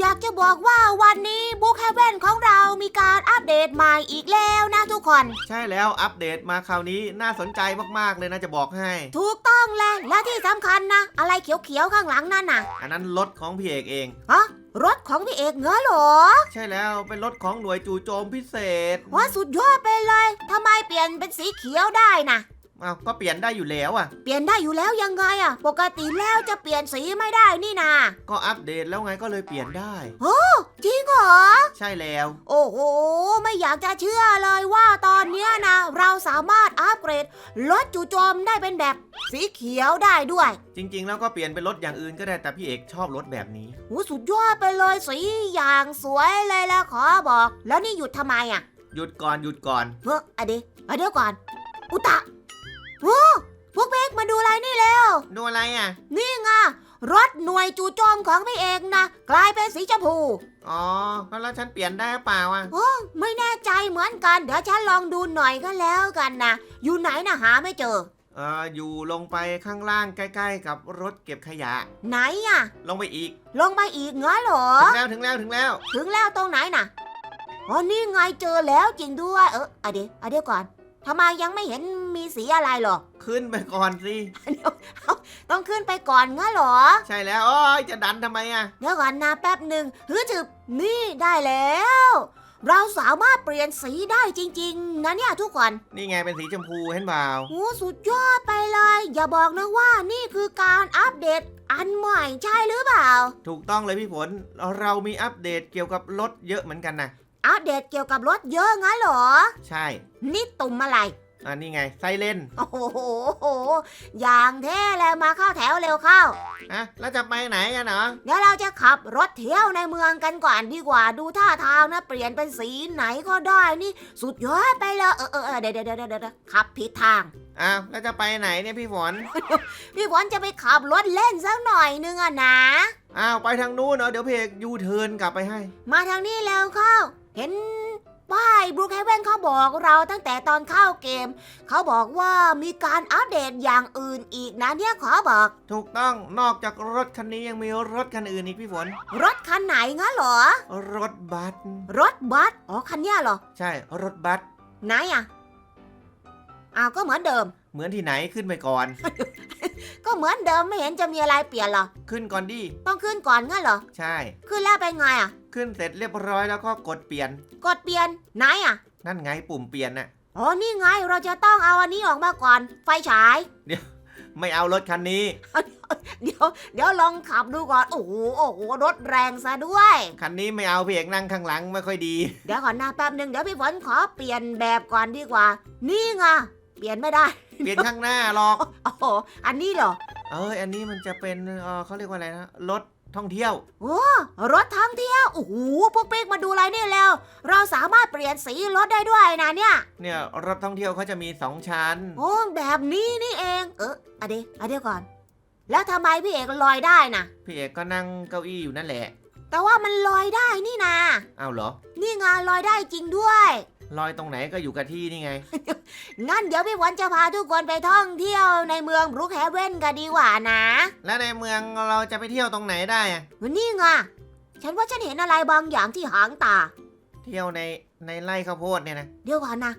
อยากจะบอกว่าวันนี้บุ๊กแฮเว่นของเรามีการอัปเดตใหม่อีกแล้วนะทุกคน ใช่แล้วอัปเดตมาคราวนี้น่าสนใจมากๆเลยนะจะบอกให้ ถูกต้องแล้วและที่สำคัญนะ อะไรเขียวๆข้างหลังนั่นน่ะอันนั้นรถของพี่เอกเอง ฮะรถของพี่เอกเงอเหรอใช่แล้วเป็นรถของหน่วยจู่โจมพิเศษ ว่าสุดยอดไปเลยทำไมเปลี่ยนเป็นสีเขียวได้นะ อ้าวก็เปลี่ยนได้อยู่แล้วอะเปลี่ยนได้อยู่แล้วยังไงอะปกติแล้วจะเปลี่ยนสีไม่ได้นี่นาก็อัปเดตแล้วไงก็เลยเปลี่ยนได้จริงเหรอ ใช่แล้ว โอ้โห ไม่อยากจะเชื่อเลยว่าตอนเนี้ยนะเราสามารถอัปเกรดรถจู่โจมได้เป็นแบบสีเขียวได้ด้วย จริง ๆ แล้วก็เปลี่ยนเป็นรถอย่างอื่นก็ได้แต่พี่เอกชอบรถแบบนี้โอ้สุดยอดไปเลยสีอย่างสวยเลยละขอบอก แล้วนี่หยุดทำไมอะหยุดก่อนหยุดก่อนเฮ้ออะเดยวอะเดี๋ยวก่อน อุตะ โอ้พวกเบกมาดูอะไรนี่แล้วดูอะไรอะ นี่ไงรถหน่วยจู่โจมของพี่เอกนะกลายเป็นสีชมพูอ๋อแล้วฉันเปลี่ยนได้หรือเปล่าอะโอ้ไม่แน่ใจเหมือนกัน เดี๋ยวฉันลองดูหน่อยก็แล้วกันนะอยู่ไหนนะหาไม่เจอเอออยู่ลงไปข้างล่างใกล้ ๆ กับรถเก็บขยะ ไหนอะ ลงไปอีก ลงไปอีกงั้นเหรอถึงแล้วถึงแล้วถึงแล้ว ถึงแล้วตรงไหนน่ะอ๋อนี่ไงเจอแล้วจริงด้วยเอออะเดี๋ยวอะเดี๋ยวก่อน ทำไมยังไม่เห็นมีสีอะไรหรอขึ้นไปก่อนสิ ต้องขึ้นไปก่อนงั้นเหรอ ใช่แล้วโอ้ยจะดันทำไมอะ เดี๋ยวก่อนนะแป๊บหนึ่งฮือจึบนี่ได้แล้ว เราสามารถเปลี่ยนสีได้จริง ๆ นะเนี่ยทุกคนนี่ไงเป็นสีชมพูเห็นเปล่า โอ้สุดยอดไปเลย อย่าบอกนะว่านี่คือการอัปเดตอันใหม่ใช่หรือเปล่า ถูกต้องเลยพี่ฝน เรามีอัปเดตเกี่ยวกับรถเยอะเหมือนกันนะ อัปเดตเกี่ยวกับรถเยอะงั้นเหรอ ใช่ นี่ตุ่มอะไร อันนี้ไงไซเลนโอ้โห อย่างเท่เลยมาเข้าแถวเร็วเข้า อะแล้วจะไปไหนกันเนาะเดี๋ยวเราจะขับรถเที่ยวในเมืองกันก่อนดีกว่า ดูท่าทางนะ เปลี่ยนเป็นสีไหนก็ได้นี่ สุดยอดไปเลย เออเออเออเดี๋ยวเดี๋ยวเดี๋ยวเดี๋ยวขับผิดทาง อ้าว แล้วจะไปไหนเนี่ยพี่ฝน พี่ฝนจะไปขับรถเล่นสักหน่อยนึงอะนะ อ้าว ไปทางนู้นเนาะเดี๋ยวเพกยูเทิร์นกลับไปให้ มาทางนี้แล้วเข้า เห็นป้ายบรูคเฮเว่นเขาบอกเราตั้งแต่ตอนเข้าเกม เขาบอกว่ามีการอัปเดตอย่างอื่นอีกนะเนี่ยขอบอก ถูกต้องนอกจากรถคันนี้ยังมีรถคันอื่นอีกพี่ฝน รถคันไหนงั้นเหรอ รถบัสรถบัสอ๋อคันเนี้ยเหรอ ใช่รถบัสไหนอะอ้าวก็เหมือนเดิม เหมือนที่ไหนขึ้นไปก่อน ก็เหมือนเดิมไม่เห็นจะมีอะไรเปลี่ยนหรอ ขึ้นก่อนดิ ต้องขึ้นก่อนงั้นเหรอ ใช่ ขึ้นแล้วเป็นไงอะขึ้นเสร็จเรียบร้อยแล้วก็กดเปลี่ยน กดเปลี่ยนไหนอะนั่นไงปุ่มเปลี่ยนน่ะอ๋อนี่ไงเราจะต้องเอาอันนี้ออกมาก่อน ไฟฉายไม่เอารถคันนี้ เดี๋ยว เดี๋ยวลองขับดูก่อน โอ้โห โอ้โห รถแรงซะด้วย คันนี้ไม่เอาพี่เอกนั่งข้างหลังไม่ค่อยดี เดี๋ยวก่อนนะแป๊บหนึ่งเดี๋ยวพี่ฝนขอเปลี่ยนแบบก่อนดีกว่า นี่ไง เปลี่ยนไม่ได้ เปลี่ยนข้างหน้าหรอก โอ้โห อันนี้เหรอเอออันนี้มันจะเป็นเออเขาเรียกว่าอะไรนะรถท่องเที่ยว โอ้รถทั้งเที่ยว โอ้โห พวกปิ๊กมาดูอะไรนี่แล้ว เราสามารถเปลี่ยนสีรถได้ด้วยนะเนี่ย เนี่ยรถท่องเที่ยวเขาจะมีสองชั้น โอ้แบบนี้นี่เอง เอออะเดี๋ยวอะเดี๋ยวก่อน แล้วทำไมพี่เอกลอยได้นะพี่เอกก็นั่งเก้าอี้อยู่นั่นแหละ แต่ว่ามันลอยได้นี่นา เอาเหรอ นี่ไงลอยได้จริงด้วย ลอยตรงไหนก็อยู่กับที่นี่ไง งั้นเดี๋ยวพี่ฝนจะพาทุกคนไปท่องเที่ยวในเมืองบรูคแฮเว่นกันดีกว่านะ แล้วในเมืองเราจะไปเที่ยวตรงไหนได้อะนี่ไงฉันว่าฉันเห็นอะไรบางอย่างที่หางตา เที่ยวในในไร่ข้าวโพดเนี่ยนะ เดี๋ยวก่อนนะ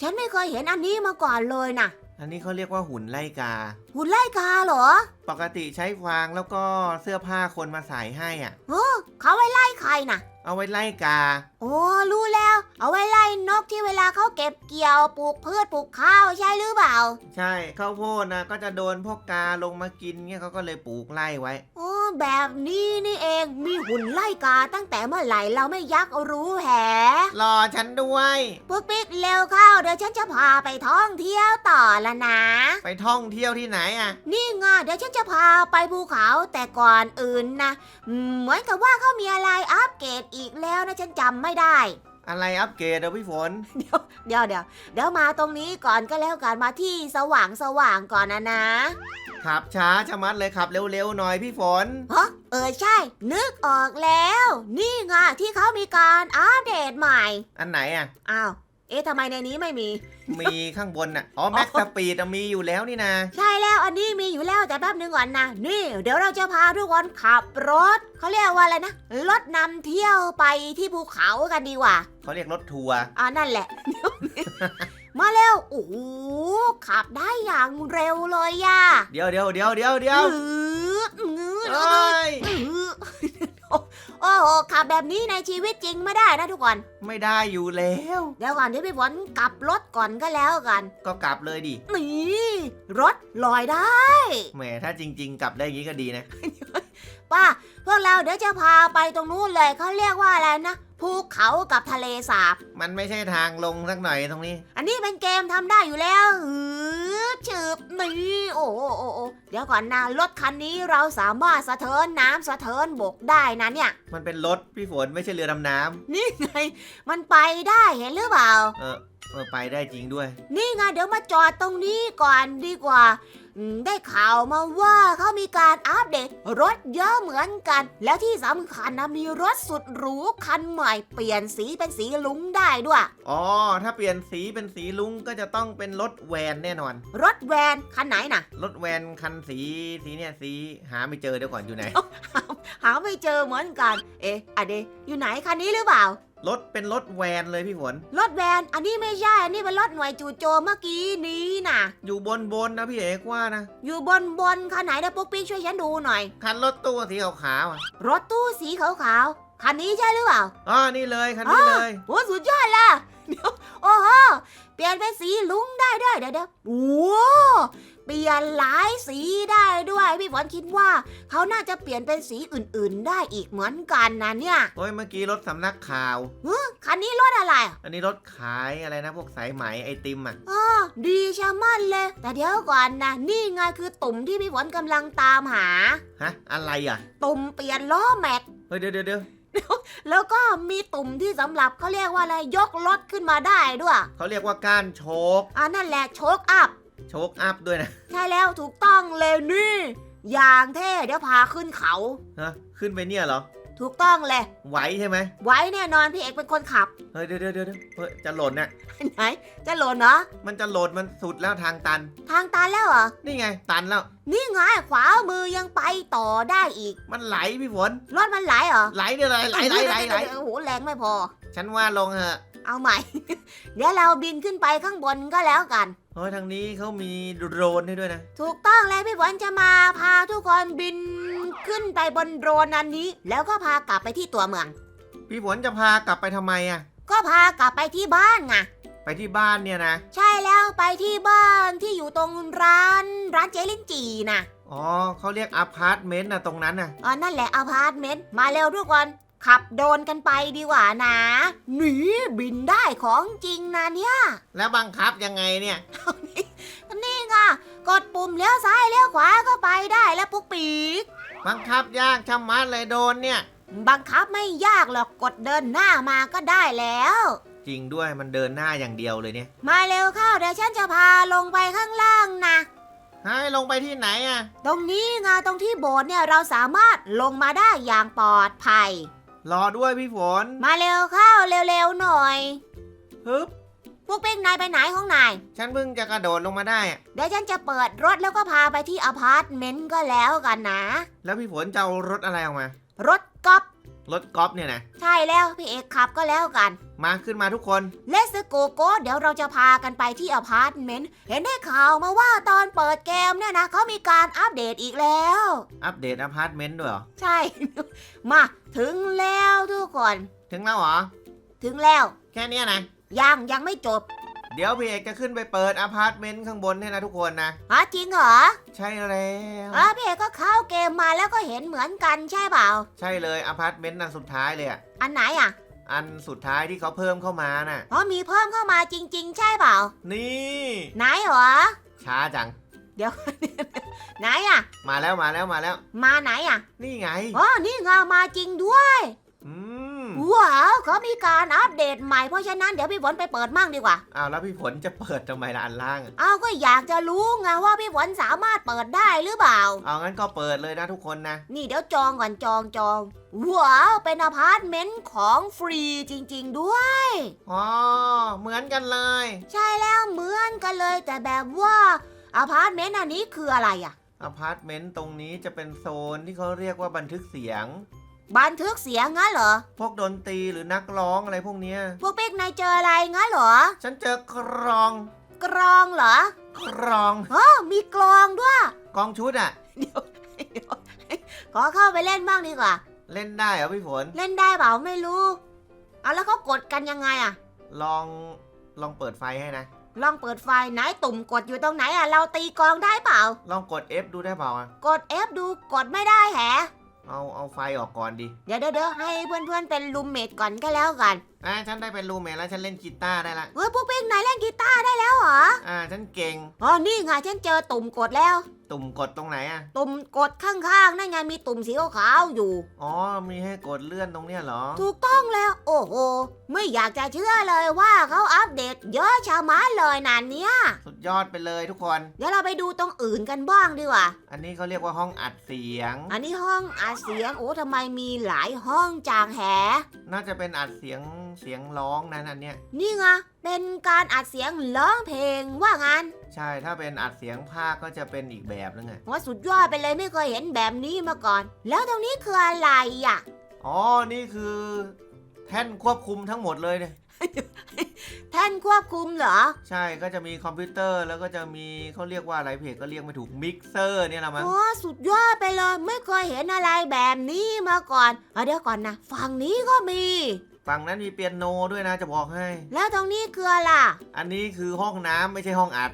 ฉันไม่เคยเห็นอันนี้มาก่อนเลยนะอันนี้เขาเรียกว่าหุ่นไล่กา หุ่นไล่กาเหรอ ปกติใช้ฟางแล้วก็เสื้อผ้าคนมาใส่ให้อะเออเขาไว้ไล่ใครนะ เอาไว้ไล่กา โอ้รู้แล้ว เอาไว้ไล่นกที่เวลาเขาเก็บเกี่ยวปลูกพืชปลูกข้าวใช่หรือเปล่า ใช่ข้าวโพดนะก็จะโดนพวกกาลงมากินเงี้ยเขาก็เลยปลูกไล่ไว้ โอ้แบบนี้นี่เองมีหุ่นไล่กาตั้งแต่เมื่อไหร่เราไม่ยักรู้แหรอฉันด้วยพวกปิ๊กเร็วเข้าเดี๋ยวฉันจะพาไปท่องเที่ยวต่อละนะ ไปท่องเที่ยวที่ไหนอะ นี่ไงเดี๋ยวฉันจะพาไปภูเขาแต่ก่อนอื่นนะอืมเหมือนกับว่าเขามีอะไรอัปเกรดอีกแล้วนะฉันจำไม่ได้ อะไรอัปเกรดอะพี่ฝนเดี๋ยวเดี๋ยวเดี๋ยวมาตรงนี้ก่อนก็แล้วกันมาที่สว่างสว่างก่อนนะนะ ขับช้าชะมัดเลยขับเร็วๆหน่อยพี่ฝน ฮะเออใช่ นึกออกแล้ว นี่ไงที่เขามีการอัปเดตใหม่ อันไหนอะอ้าว เอ๊ะทำไมในนี้ไม่มี มีข้างบนน่ะ อ๋อแม็กสปีดมีอยู่แล้วนี่นะใช่แล้วอันนี้มีอยู่แล้วแต่แป๊บนึงก่อนนะ นี่ เดี๋ยวเราจะพาทุกคนขับรถ เขาเรียกว่าอะไรนะ รถนำเที่ยวไปที่ภูเขากันดีกว่า เขาเรียกรถทัวร์ อ่านั่นแหละ มาเร็ว โอ้โหขับได้อย่างเร็วเลยย่าเดี๋ยวเดี๋ยวเดี๋ยวเดี๋ยวเดี๋ยวงืดงืดเอ้ยงืด โอ้โหขับแบบนี้ในชีวิตจริงไม่ได้นะทุกคน ไม่ได้อยู่แล้ว เดี๋ยวก่อนเดี๋ยวพี่ฝนกลับรถก่อนก็แล้วกันก็กลับเลยดินี่รถลอยได้ แหมถ้าจริง ๆ กลับได้อย่างนี้ก็ดีนะ ป้าพวกเราเดี๋ยวจะพาไปตรงนู้นเลยเขาเรียกว่าอะไรนะภูเขากับทะเลสาบ มันไม่ใช่ทางลงสักหน่อยตรงนี้ อันนี้เป็นเกมทำได้อยู่แล้วหือ ฉืบนี่โอ้โอ้โอ้โอ้เดี๋ยวก่อนนะรถคันนี้เราสามารถสะเทินน้ำสะเทินบกได้นะเนี่ย มันเป็นรถพี่ฝนไม่ใช่เรือดำน้ำนี่ไง มันไปได้เห็นหรือเปล่า เออ เออไปได้จริงด้วย นี่ไงเดี๋ยวมาจอดตรงนี้ก่อนดีกว่าอืมได้ข่าวมาว่าเขามีการอัปเดตรถเยอะเหมือนกัน แล้วที่สำคัญนะมีรถสุดหรูคันใหม่เปลี่ยนสีเป็นสีลุ้งได้ด้วย อ๋อ ถ้าเปลี่ยนสีเป็นสีลุงก็จะต้องเป็นรถแวนแน่นอน รถแวนคันไหนน่ะรถแวนคันสีสีเนี่ยสีหาไม่เจอเดี๋ยวก่อนอยู่ไหน หาไม่เจอเหมือนกัน เอ๊ะอะเดอยู่ไหนคันนี้หรือเปล่า รถเป็นรถแวนเลยพี่ฝน รถแวนอันนี้ไม่ใช่ อันนี้เป็นรถหน่วยจู่โจมเมื่อกี้นี้น่ะ อยู่บนบนนะพี่เอกว่านะ อยู่บนบนคันไหนนะปุ๊กปิ๊กช่วยฉันดูหน่อย คันรถตู้สีขาวๆอะรถตู้สีขาวๆคันนี้ใช่หรือเปล่า อ๋อนี่เลยคันนี้เลย โอ้สุดยอดล่ะ เดี๋ยวโอ้โหเปลี่ยนเป็นสีลุ้งได้ด้วยเดี๋ยวเดี๋ยวโอ้เปลี่ยนหลายสีได้ด้วยพี่ฝนคิดว่า เขาน่าจะเปลี่ยนเป็นสีอื่นๆ ได้อีกเหมือนกันนะเนี่ยโอ้ยเมื่อกี้รถสำนักข่าวคันนี้รถอะไรอะอันนี้รถขายอะไรนะพวกสายไหมไอติมอะอ๋อดีชะมัดเลย แต่เดี๋ยวก่อนนะนี่ไงคือตุ่มที่พี่ฝนกำลังตามหาฮะอะไรอะ ตุ่มเปลี่ยนล้อแม็กเฮ้ยเดี๋ยวเดี๋ยวเดี๋ยว แล้วก็มีตุ่มที่สำหรับเขาเรียกว่าอะไรยกรถขึ้นมาได้ด้วย เขาเรียกว่าก้านโชกอ่านั่นแหละโชคอัพ โชกอัพด้วยนะ ใช่แล้วถูกต้องเลยนี่ อย่างเท่เดี๋ยวพาขึ้นเขาฮะขึ้นไปเนี่ยเหรอ ถูกต้องเลย ไหวใช่ไหมไว้แน่นอนพี่เอกเป็นคนขับ เฮ้ยเดี๋ยวเดี๋ยวเดี๋ยวเฮ้ยจะหล่นน่ะไหน จะหล่นเนาะมันจะหล่นมันสุดแล้วทางตัน ทางตันแล้วเหรอ นี่ไง ตันแล้ว นี่ไงขวามือยังไปต่อได้อีก มันไหลพี่ฝนรถมันไหลเหรอไหลเนี่ยเลยไหลไหลไหลไหลโอ้โหแรงไม่พอ ฉันว่าลงเหอะเอาใหม่ เดี๋ยวเราบินขึ้นไปข้างบนก็แล้วกัน เฮ้ยทางนี้เขามีโดรนให้ด้วยนะ ถูกต้องเลยพี่ฝนจะมาพาทุกคนบินขึ้นไปบนโดรนอันนี้ แล้วก็พากลับไปที่ตัวเมือง พี่ฝนจะพากลับไปทำไมอะก็พากลับไปที่บ้านไงไปที่บ้านเนี่ยนะ ใช่แล้วไปที่บ้านที่อยู่ตรงร้านร้านเจลินจีน่ะอ๋อเขาเรียกอพาร์ตเมนต์นะตรงนั้นน่ะ อ๋อนั่นแหละอพาร์ตเมนต์มาเร็วทุกคน ขับโดรนกันไปดีกว่านะหนีบินได้ของจริงนะเนี่ยแล้วบังคับยังไงเนี่ย นี่ไงกดปุ่มเลี้ยวซ้ายเลี้ยวขวาก็ไปได้แล้วปุ๊กปีก บังคับยากชะมัดเลยโดนเนี่ย บังคับไม่ยากหรอกกดเดินหน้ามาก็ได้แล้ว จริงด้วยมันเดินหน้าอย่างเดียวเลยเนี่ยมาเร็วเข้าเดี๋ยวฉันจะพาลงไปข้างล่างนะให้ลงไปที่ไหนอะตรงนี้ไงตรงที่โบสถ์เนี่ยเราสามารถลงมาได้อย่างปลอดภัย รอด้วยพี่ฝนมาเร็วเข้าเร็วๆหน่อย ฮึบ พวกปิ๊กนายไปไหนของนาย ฉันเพิ่งจะกระโดดลงมาได้อะเดี๋ยวฉันจะเปิดรถแล้วก็พาไปที่อพาร์ตเมนต์ก็แล้วกันนะ แล้วพี่ฝนจะเอารถอะไรออกมา รถก๊อฟ รถกอล์ฟเนี่ยนะใช่แล้วพี่เอกขับก็แล้วกัน มาขึ้นมาทุกคน เลสโกโก้เดี๋ยวเราจะพากันไปที่อพาร์ตเมนต์เห็นได้ข่าวมาว่าตอนเปิดเกมเนี่ยนะเขามีการอัปเดตอีกแล้ว อัปเดตอพาร์ตเมนต์ด้วยเหรอ ใช่ มาถึงแล้วทุกคน ถึงแล้วเหรอ ถึงแล้ว แค่เนี้ยนะยังยังไม่จบ เดี๋ยวพี่เอกจะขึ้นไปเปิดอพาร์ตเมนต์ข้างบนให้นะทุกคนนะฮะจริงเหรอใช่แล้วเออพี่เอกก็เข้าเกมมาแล้วก็เห็นเหมือนกันใช่เปล่า ใช่เลยอพาร์ตเมนต์อันสุดท้ายเลยอะอันไหนอะอันสุดท้ายที่เขาเพิ่มเข้ามาน่ะ อ๋อมีเพิ่มเข้ามาจริง ๆ ใช่เปล่า นี่ไหนเหรอ ช้าจังไหนอะ มาแล้วมาแล้วมาแล้ว มาไหนอะ นี่ไง อ๋อนี่ไงมาจริงด้วย อืมอู้ ว้าวเขามีการอัปเดตใหม่เพราะฉะนั้นเดี๋ยวพี่ฝนไปเปิดมั่งดีกว่าอ้าวแล้วพี่ฝนจะเปิดทำไมล่ะอันล่างอะเอาก็อยากจะรู้ไงว่าพี่ฝนสามารถเปิดได้หรือเปล่า เอางั้นก็เปิดเลยนะทุกคนนะ นี่เดี๋ยวจองก่อนจองจองว้าวเป็นอพาร์ตเมนต์ของฟรีจริง ๆด้วย อ๋อ เหมือนกันเลย ใช่แล้วเหมือนกันเลยแต่แบบว่าอพาร์ตเมนต์อันนี้คืออะไรอะอพาร์ตเมนต์ตรงนี้จะเป็นโซนที่เขาเรียกว่าบันทึกเสียง บันทึกเสียงงั้นเหรอ พวกดนตรีหรือนักร้องอะไรพวกเนี้ย พวกปิ๊กนายเจออะไรงั้นเหรอ ฉันเจอกรองกรองเหรอ กรองอ๋อมีกลองด้วย กองชุดอะขอเข้าไปเล่นบ้างดีกว่า เล่นได้เหรอพี่ฝน เล่นได้เปล่าไม่รู้ เอาแล้วเขากดกันยังไงอะลองลองเปิดไฟให้นะ ลองเปิดไฟไหนตุ่มกดอยู่ตรงไหนอะเราตีกลองได้เปล่า ลองกด F ดูได้เปล่าอะกด F ดูกดไม่ได้แฮะ เอาเอาไฟออกก่อนดิ เดี๋ยวเดี๋ยวเดี๋ยวให้เพื่อนๆเป็นรูมเมทก่อนก็แล้วกัน อ่าฉันได้เป็นรูมเมทแล้วฉันเล่นกีตาร์ได้ละ เฮ้ยพวกปิ๊กนายเล่นกีตาร์ได้แล้วเหรอ อ่าฉันเก่ง อ๋อ นี่ไงฉันเจอตุ่มกดแล้ว ตุ่มกดตรงไหนอะตุ่มกดข้างๆ นั่นไงมีตุ่มสีขาวๆอยู่ อ๋อ มีให้กดเลื่อนตรงเนี้ยเหรอ ถูกต้องแล้ว โอ้โห ไม่อยากจะเชื่อเลยว่าเขาอัปเดตเยอะชะมัดเลยนานเนี้ย สุดยอดไปเลยทุกคน เดี๋ยวเราไปดูตรงอื่นกันบ้างดีกว่า อันนี้เขาเรียกว่าห้องอัดเสียง อันนี้ห้องอัดเสียง โอ้ทำไมมีหลายห้องจางแห น่าจะเป็นอัดเสียงเสียงร้องนั้นอันเนี้ยนี่ไงเป็นการอัดเสียงร้องเพลงว่างั้นใช่ถ้าเป็นอัดเสียงภาคก็จะเป็นอีกแบบนึงอะว่าสุดยอดไปเลยไม่เคยเห็นแบบนี้มาก่อน แล้วตรงนี้คืออะไรอะอ๋อนี่คือ แท่นควบคุมทั้งหมดเลยเนี่ยแท่นควบคุมเหรอ ใช่ก็จะมีคอมพิวเตอร์แล้วก็จะมีเขาเรียกว่าอะไรเพจก็เรียกไม่ถูกมิกเซอร์เนี่ยละมั้งโอ้สุดยอดไปเลย ไม่เคยเห็นอะไรแบบนี้มาก่อนเอาเดี๋ยวก่อนนะ ฝั่งนี้ก็มี ฝั่งนั้นมีเปียโนด้วยนะจะบอกให้ แล้วตรงนี้คืออะไรอันนี้คือห้องน้ำไม่ใช่ห้องอัด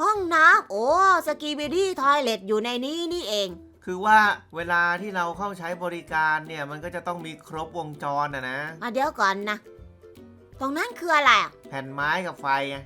ห้องน้ำโอ้สกีบิดี้ทอยเลตอยู่ในนี้นี่เอง คือว่าเวลาที่เราเข้าใช้บริการเนี่ยมันก็จะต้องมีครบวงจรนะนะอะเดี๋ยวก่อนนะ ตรงนั้นคืออะไรอะแผ่นไม้กับไฟไง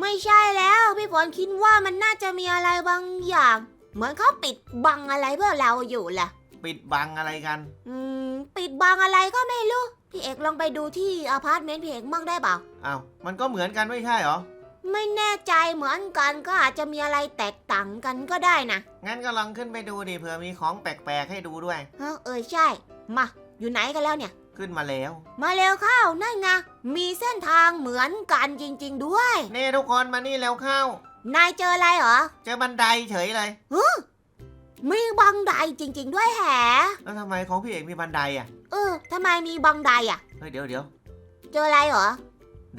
ไม่ใช่แล้วพี่ฝนคิดว่ามันน่าจะมีอะไรบางอย่าง เหมือนเขาปิดบังอะไรเพื่อเราอยู่แหละปิดบังอะไรกัน อืม ปิดบังอะไรก็ไม่รู้ พี่เอกลองไปดูที่อพาร์ตเมนต์พี่เอกมั่งได้เปล่า อ้าว มันก็เหมือนกันไม่ใช่เหรอ ไม่แน่ใจเหมือนกันก็อาจจะมีอะไรแตกต่างกันก็ได้นะงั้นก็ลองขึ้นไปดูดิเผื่อมีของแปลกๆให้ดูด้วย เออเออใช่ มา อยู่ไหนกันแล้วเนี่ย ขึ้นมาแล้ว มาเร็วเข้านั่นไงมีเส้นทางเหมือนกันจริง ๆ ด้วย นี่ทุกคนมานี่เร็วเข้า นายเจออะไรเหรอ เจอบันไดเฉยเลย มีบังไดจริง ๆ ด้วยแฮะแล้วทำไมของพี่เอกมีบันไดอะ เออทำไมมีบังไดอะ เฮ้ยเดี๋ยวเดี๋ยวเจออะไรเหรอ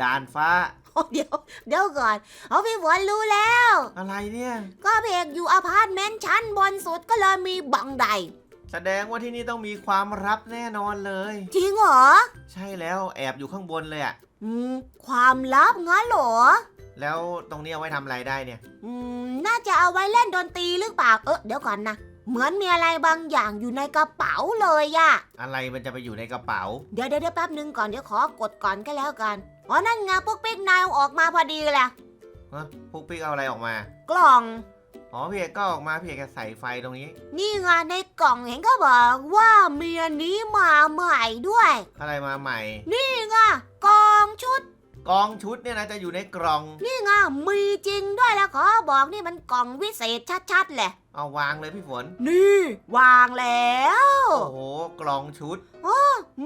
ด่านฟ้า โอ้เดี๋ยว เดี๋ยวก่อน เอาพี่ฝนรู้แล้ว อะไรเนี่ย ก็เพกอยู่อพาร์ตเมนต์ชั้นบนสุดก็เลยมีบังไดแสดงว่าที่นี่ต้องมีความลับแน่นอนเลย จริงเหรอ ใช่แล้วแอบอยู่ข้างบนเลยอะ อืม ความลับงั้นเหรอ แล้วตรงนี้เอาไว้ทำอะไรได้เนี่ย อืมน่าจะเอาไว้เล่นดนตรีหรือเปล่า เออเดี๋ยวก่อนนะ เหมือนมีอะไรบางอย่างอยู่ในกระเป๋าเลยอะอะไรมันจะไปอยู่ในกระเป๋า เดี๋ยวเดี๋ยวเดี๋ยวแป๊บนึงก่อนเดี๋ยวขอกดก่อนก็แล้วกัน อ๋อ นั่นไงพวกปิ๊กนายเอาออกมาพอดีเลยฮะพวกปิ๊กเอาอะไรออกมา กล่อง อ๋อพี่เอกก็ออกมาพี่เอกจะใส่ไฟตรงนี้ นี่ไงในกล่องเห็นก็บอกว่ามีอันนี้มาใหม่ด้วย อะไรมาใหม่ นี่ไงกล่องชุด กองชุดเนี่ยนะจะอยู่ในกล่อง นี่ไงมีจริงด้วยแล้วขอบอกนี่มันกล่องวิเศษชัดๆแหละ เอาวางเลยพี่ฝน นี่ วางแล้ว โอ้โหกล่องชุด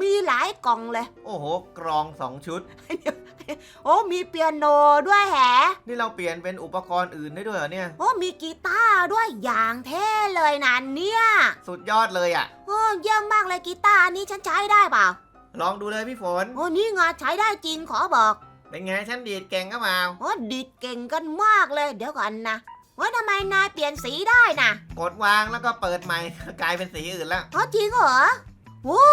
มีหลายกล่องเลย โอ้โหกรองสองชุด โอ้มีเปียโนด้วยแฮะนี่เราเปลี่ยนเป็นอุปกรณ์อื่นได้ด้วยเหรอเนี่ย โอ้มีกีตาร์ด้วยอย่างเท่เลยนะเนี่ยสุดยอดเลยอะ่ะ โอ้เยี่ยมมากเลยกีตาร์อันนี้ฉันใช้ได้เปล่า ลองดูเลยพี่ฝน โอ้นี่ไงใช้ได้จริงขอบอก เป็นไงฉันดีดเก่งก็เปล่าโอ้ดิดเก่งกันมากเลย เดี๋ยวก่อนนะว่าทำไมนายเปลี่ยนสีได้นะกดวางแล้วก็เปิดใหม่ กลายเป็นสีอื่นแล้ว อ๋อจริงเหรอโอ้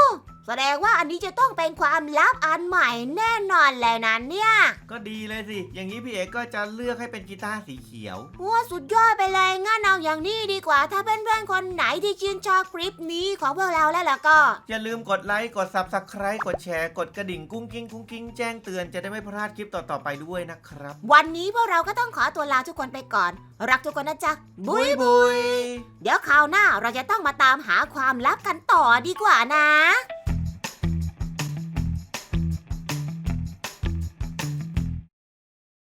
แสดงว่าอันนี้จะต้องเป็นความลับอันใหม่แน่นอนเลยนะเนี่ยก็ดีเลยสิ อย่างนี้พี่เอกก็จะเลือกให้เป็นกีตาร์สีเขียวโอ้สุดยอดไปเลยงั้นเอาอย่างนี้ดีกว่า ถ้าเพื่อนๆคนไหนที่ชื่นชอบคลิปนี้ของพวกเราแล้วล่ะก็ อย่าลืมกดไลค์ กด Subscribe กดแชร์ กดกระดิ่งกุ้งกิ้งกุ้งกิ้งแจ้งเตือนจะได้ไม่พลาดคลิปต่อๆไปด้วยนะครับ วันนี้พวกเราก็ต้องขอตัวลาทุกคนไปก่อน รักทุกคนนะจ๊ะบุยบุยเดี๋ยวคราวหน้าเราจะต้องมาตามหาความลับกันต่อดีกว่านะ